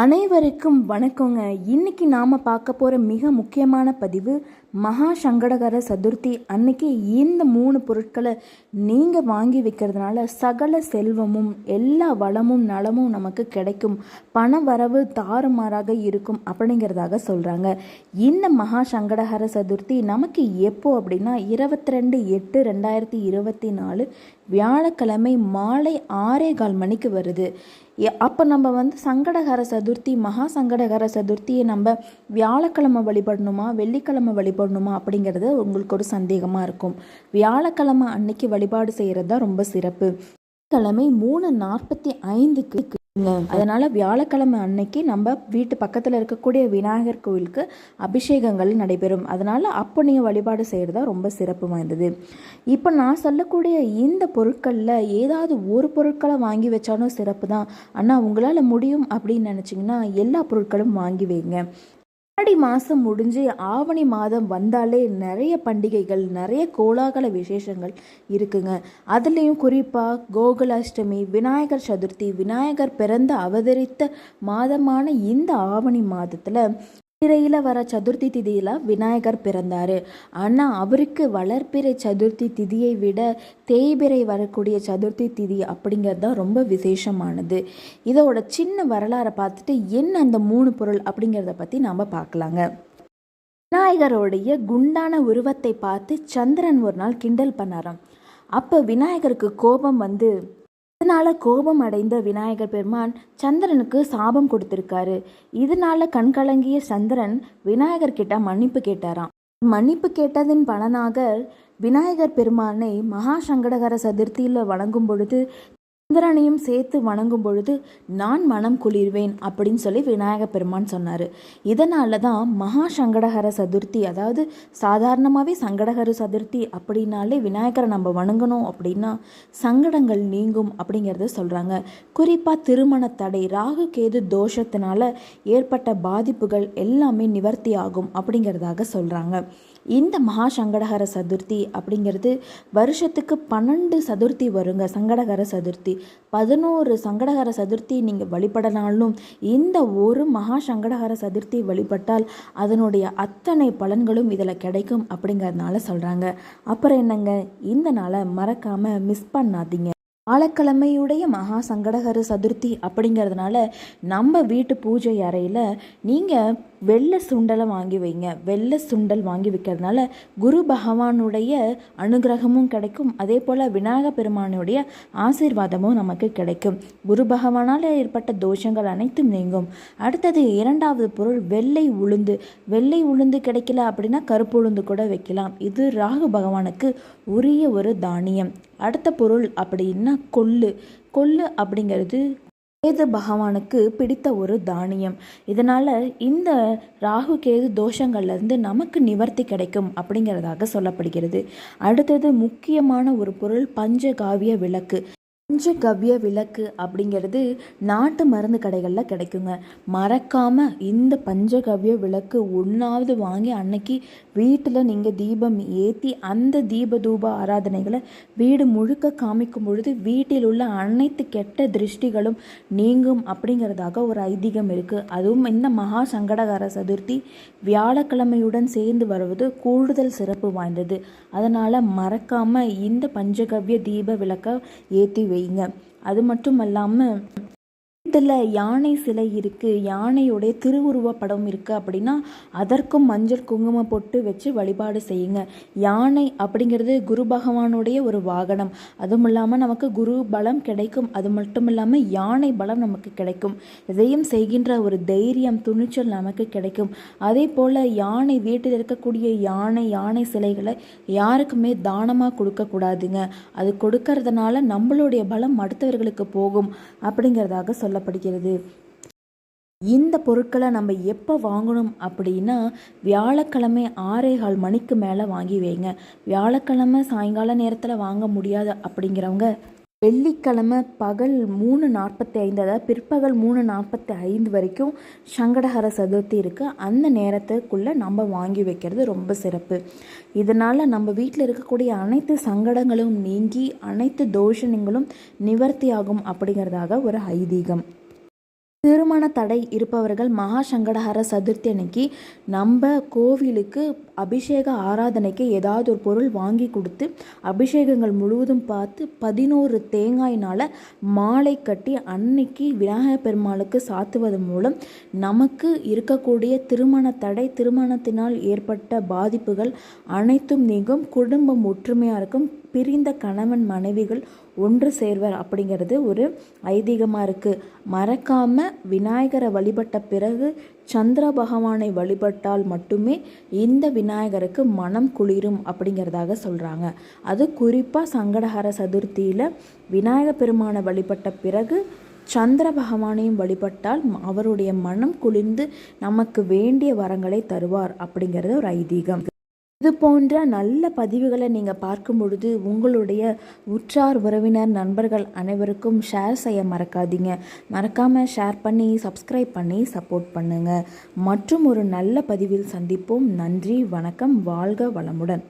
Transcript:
அனைவருக்கும் வணக்கங்க. இன்னைக்கு நாம் பார்க்க போகிற மிக முக்கியமான பதிவு மகா சங்கடகர சதுர்த்தி. அன்னைக்கு இந்த மூணு பொருட்களை நீங்கள் வாங்கி வைக்கிறதுனால சகல செல்வமும் எல்லா வளமும் நலமும் நமக்கு கிடைக்கும். பண வரவு தாறுமாறாக இருக்கும் அப்படிங்கிறதாக சொல்கிறாங்க இந்த மகா சங்கடகர சதுர்த்தி நமக்கு எப்போ அப்படின்னா இருபத்தி ரெண்டு எட்டு ரெண்டாயிரத்தி இருபத்தி நாலு வியாழக்கிழமை மாலை ஆறே கால் மணிக்கு வருது. அப்போ நம்ம வந்து சங்கடகர சதுர்த்தி மகா சங்கடகர சதுர்த்தியை நம்ம வியாழக்கிழமை வழிபடணுமா வெள்ளிக்கிழமை வழிபடணுமா அப்படிங்கிறது உங்களுக்கு ஒரு சந்தேகமாக இருக்கும். வியாழக்கிழமை அன்னைக்கு வழிபாடு செய்கிறது தான் ரொம்ப சிறப்பு. கிழமை மூணு நாற்பத்தி ஐந்துக்கு அதனால வியாழக்கிழமை அன்னைக்கு நம்ம வீட்டு பக்கத்தில் இருக்கக்கூடிய விநாயகர் கோவிலுக்கு அபிஷேகங்கள் நடைபெறும். அதனால அப்போ நீங்கள் வழிபாடு செய்கிறது தான் ரொம்ப சிறப்பு வாய்ந்தது. இப்போ நான் சொல்லக்கூடிய இந்த பொருட்களில் ஏதாவது ஒரு பொருட்களை வாங்கி வச்சாலும் சிறப்பு தான் ஆனால் உங்களால் முடியும் அப்படின்னு நினச்சிங்கன்னா எல்லா பொருட்களும் வாங்கி வைங்க. ஆடி மாதம் முடிஞ்சு ஆவணி மாதம் வந்தாலே நிறைய பண்டிகைகள் நிறைய கோலாகல விசேஷங்கள் இருக்குங்க. அதுலேயும் குறிப்பாக கோகுலாஷ்டமி விநாயகர் சதுர்த்தி விநாயகர் பிறந்த அவதரித்த மாதமான இந்த ஆவணி மாதத்தில் பிறையில் வர சதுர்த்தி திதியில் விநாயகர் பிறந்தார். ஆனால் அவருக்கு வளர்ப்பிறை சதுர்த்தி திதியை விட தேய்பிறை வரக்கூடிய சதுர்த்தி திதி அப்படிங்கிறது தான் ரொம்ப விசேஷமானது. இதோட சின்ன வரலாறை பார்த்துட்டு என்ன அந்த மூணு பொருள் அப்படிங்கிறத பற்றி நாம் பார்க்கலாங்க. விநாயகரோடைய குண்டான உருவத்தை பார்த்து சந்திரன் ஒரு நாள் கிண்டல் பண்ணாராம். அப்போ விநாயகருக்கு கோபம் வந்து இதனால கோபம் அடைந்த விநாயகர் பெருமான் சந்திரனுக்கு சாபம் கொடுத்திருக்காரு. இதனால கண்கலங்கிய சந்திரன் விநாயகர் கிட்ட மன்னிப்பு கேட்டாராம். மன்னிப்பு கேட்டதின் பலனாக விநாயகர் பெருமானை மகா சங்கடகர சதுர்த்தியில் வணங்கும் பொழுது சந்திரனையும் சேர்த்து வணங்கும் பொழுது நான் மனம் குளிர்வேன் அப்படின்னு சொல்லி விநாயக பெருமான் சொன்னார். இதனால தான் மகா சங்கடகர சதுர்த்தி அதாவது சாதாரணமாகவே சங்கடகர சதுர்த்தி அப்படின்னாலே விநாயகரை நம்ம வணங்கணும் அப்படின்னா சங்கடங்கள் நீங்கும் அப்படிங்கிறத சொல்கிறாங்க குறிப்பாக திருமண தடை ராகு கேது தோஷத்தினால ஏற்பட்ட பாதிப்புகள் எல்லாமே நிவர்த்தி ஆகும் அப்படிங்கிறதாக சொல்கிறாங்க இந்த மகா சங்கடகர சதுர்த்தி அப்படிங்கிறது வருஷத்துக்கு பன்னெண்டு சதுர்த்தி வருங்க சங்கடகர சதுர்த்தி. பதினோரு சங்கடகர சதுர்த்தி நீங்கள் வழிபடனாலும் இந்த ஒரு மகா சங்கடகர சதுர்த்தி வழிபட்டால் அதனுடைய அத்தனை பலன்களும் இதில் கிடைக்கும் அப்படிங்கிறதுனால சொல்கிறாங்க அப்புறம் என்னங்க? இந்த நாளை மறக்காமல் மிஸ் பண்ணாதீங்க. வியாழக்கிழமையுடைய மகா சங்கடகர சதுர்த்தி அப்படிங்கிறதுனால நம்ம வீட்டு பூஜை அறையில் நீங்கள் வெள்ளை சுண்டலை வாங்கி வைங்க. வெள்ளை சுண்டல் வாங்கி வைக்கிறதுனால குரு பகவானுடைய அனுகிரகமும் கிடைக்கும். அதே போல் விநாயக பெருமானுடைய ஆசீர்வாதமும் நமக்கு கிடைக்கும். குரு பகவானால் ஏற்பட்ட தோஷங்கள் அனைத்தும் நீங்கும். அடுத்தது இரண்டாவது பொருள் வெள்ளை உளுந்து. வெள்ளை உளுந்து கிடைக்கல அப்படின்னா கருப்பு உளுந்து கூட வைக்கலாம். இது ராகு பகவானுக்கு உரிய ஒரு தானியம். அடுத்த பொருள் அப்படின்னா கொள்ளு. கொள்ளு அப்படிங்கிறது கேது பகவானுக்கு பிடித்த ஒரு தானியம். இதனால் இந்த ராகு கேது தோஷங்கள்லேருந்து நமக்கு நிவர்த்தி கிடைக்கும் அப்படிங்கிறதாக சொல்லப்படுகிறது. அடுத்தது முக்கியமான ஒரு பொருள் பஞ்சகாவிய விளக்கு. பஞ்சகவ்ய விளக்கு அப்படிங்கிறது நாட்டு மருந்து கடைகளில் கிடைக்குங்க. மறக்காமல் இந்த பஞ்சகவ்ய விளக்கு ஒன்றாவது வாங்கி அன்னைக்கு வீட்டில் நீங்கள் தீபம் ஏற்றி அந்த தீப தூப ஆராதனைகளை வீடு முழுக்க காமிக்கும் பொழுது வீட்டில் உள்ள அனைத்து கெட்ட திருஷ்டிகளும் நீங்கும் அப்படிங்கிறதாக ஒரு ஐதீகம் இருக்குது அதுவும் இந்த மகா சங்கடகார சதுர்த்தி வியாழக்கிழமையுடன் சேர்ந்து வருவது கூடுதல் சிறப்பு வாய்ந்தது. அதனால் மறக்காமல் இந்த பஞ்சகவ்ய தீப விளக்கை ஏற்றி வைங்க அது மட்டும் இல்லாமல் இதில் யானை சிலை இருக்குது யானையுடைய திருவுருவ படம் இருக்குது அப்படின்னா அதற்கும் மஞ்சள் குங்குமம் போட்டு வச்சு வழிபாடு செய்யுங்க. யானை அப்படிங்கிறது குரு பகவானுடைய ஒரு வாகனம். அதுவும் இல்லாமல் நமக்கு குரு பலம் கிடைக்கும். அது மட்டும் இல்லாமல் யானை பலம் நமக்கு கிடைக்கும். இதையும் செய்கின்ற ஒரு தைரியம் துணிச்சல் நமக்கு கிடைக்கும். அதே போல் யானை வீட்டில் இருக்கக்கூடிய யானை யானை சிலைகளை யாருக்குமே தானமாக கொடுக்கக்கூடாதுங்க அது கொடுக்கறதுனால நம்மளுடைய பலம் அடுத்தவர்களுக்கு போகும் அப்படிங்கிறதாக சொல்லப்படுகிறது இந்த பொருட்களை நம்ம எப்போ வாங்கணும் அப்படின்னா வியாழக்கிழமை ஆறேகால் மணிக்கு மேலே வாங்கி வைங்க. வியாழக்கிழமை சாயங்கால நேரத்தில் வாங்க முடியாது அப்படிங்கிறவங்க வெள்ளிக்கிழமை பகல் மூணு நாற்பத்தி ஐந்து அதாவது பிற்பகல் மூணு நாற்பத்தி ஐந்து வரைக்கும் சங்கடஹர சதுர்த்தி இருக்குது அந்த நேரத்துக்குள்ளே நம்ம வாங்கி வைக்கிறது ரொம்ப சிறப்பு. இதனால் நம்ம வீட்டில் இருக்கக்கூடிய அனைத்து சங்கடங்களும் நீங்கி அனைத்து தோஷங்களும் நிவர்த்தி ஆகும் அப்படிங்கிறதாக ஒரு ஐதீகம். திருமண தடை இருப்பவர்கள் மகா சங்கடஹர சதுர்த்தி அன்னைக்கு நம்ம கோவிலுக்கு அபிஷேக ஆராதனைக்கு ஏதாவது ஒரு பொருள் வாங்கி கொடுத்து அபிஷேகங்கள் முழுவதும் பார்த்து பதினோரு தேங்காயினால் மாலை கட்டி அன்னைக்கு விநாயகர் பெருமாளுக்கு சாத்துவதன் மூலம் நமக்கு இருக்கக்கூடிய திருமண தடை திருமணத்தினால் ஏற்பட்ட பாதிப்புகள் அனைத்தும் நீங்கும். குடும்பம் ஒற்றுமையாக இருக்கும். பிரிந்த கணவன் மனைவிகள் ஒன்று சேர்வர் அப்படிங்கிறது ஒரு ஐதீகமாக இருக்குது மறக்காமல் விநாயகரை வழிபட்ட பிறகு சந்திர பகவானை வழிபட்டால் மட்டுமே இந்த விநாயகருக்கு மனம் குளிரும் அப்படிங்கிறதாக சொல்கிறாங்க அது குறிப்பாக சங்கடஹர சதுர்த்தியில் விநாயக பெருமானை வழிபட்ட பிறகு சந்திர பகவானையும் வழிபட்டால் அவருடைய மனம் குளிர்ந்து நமக்கு வேண்டிய வரங்களை தருவார் அப்படிங்கிறது ஒரு ஐதீகம். இது போன்ற நல்ல பதிவுகளை நீங்கள் பார்க்கும் பொழுது உங்களுடைய உற்றார் உறவினர் நண்பர்கள் அனைவருக்கும் ஷேர் செய்ய மறக்காதீங்க. மறக்காமல் ஷேர் பண்ணி சப்ஸ்கிரைப் பண்ணி சப்போர்ட் பண்ணுங்கள் மற்றும் ஒரு நல்ல பதிவில் சந்திப்போம். நன்றி வணக்கம் வாழ்க வளமுடன்.